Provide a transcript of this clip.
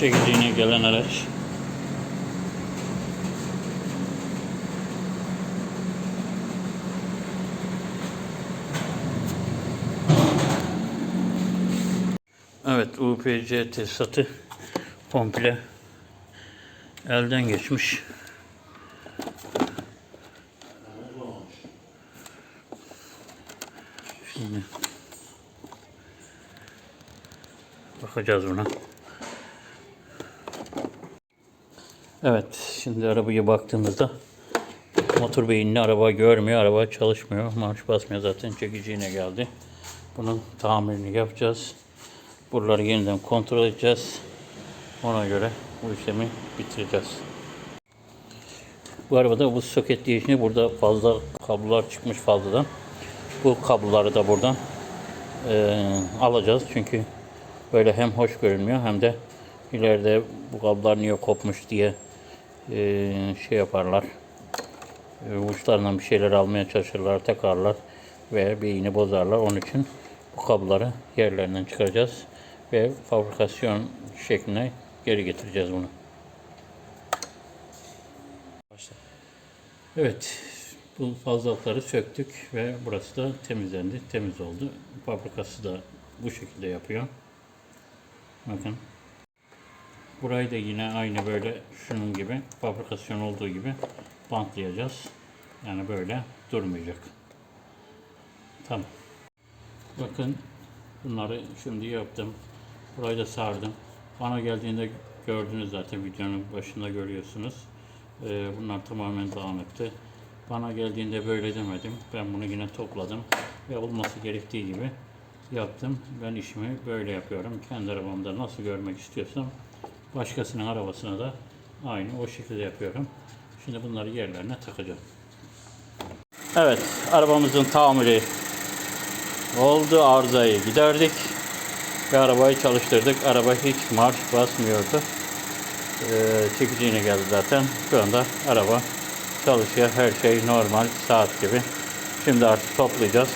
çekeceğine gelen araç. Evet UPC tesisatı komple elden geçmiş. Şimdi bakacağız buna. Evet, şimdi arabaya baktığımızda motor beyinli araba görmüyor, araba çalışmıyor. Marş basmıyor zaten çekiciğine geldi. Bunun tamirini yapacağız. Buraları yeniden kontrol edeceğiz. Ona göre bu işlemi bitireceğiz. Bu arabada bu soket değişini burada fazla kablolar çıkmış fazladan. Bu kabloları da buradan eee, alacağız çünkü böyle hem hoş görünmüyor hem de ileride bu kablolar niye kopmuş diye eee, şey yaparlar. E, uçlarından bir şeyler almaya çalışırlar, takarlar ve beyni bozarlar. Onun için bu kabloları yerlerinden çıkaracağız ve fabrikasyon şekline geri getireceğiz bunu. Evet, bu fazlalıkları söktük ve burası da temizlendi, temiz oldu. Fabrikası da bu şekilde yapıyor. Bakın. Burayı da yine aynı böyle şunun gibi, fabrikasyon olduğu gibi bantlayacağız. Yani böyle durmayacak. Tamam. Bakın bunları şimdi yaptım. Burayı da sardım. Bana geldiğinde gördünüz zaten videonun başında görüyorsunuz. Ee, bunlar tamamen dağınıktı. Bana geldiğinde böyle demedim. Ben bunu yine topladım ve olması gerektiği gibi yaptım. Ben işimi böyle yapıyorum. Kendi arabamda nasıl görmek istiyorsam başkasının arabasına da aynı o şekilde yapıyorum. Şimdi bunları yerlerine takacağım. Evet, arabamızın tamiri oldu. Arızayı giderdik ve arabayı çalıştırdık. Araba hiç marş basmıyordu. Ee, çekiciğine geldi zaten. Şu anda araba çalışıyor. Her şey normal, saat gibi. Şimdi artık toplayacağız.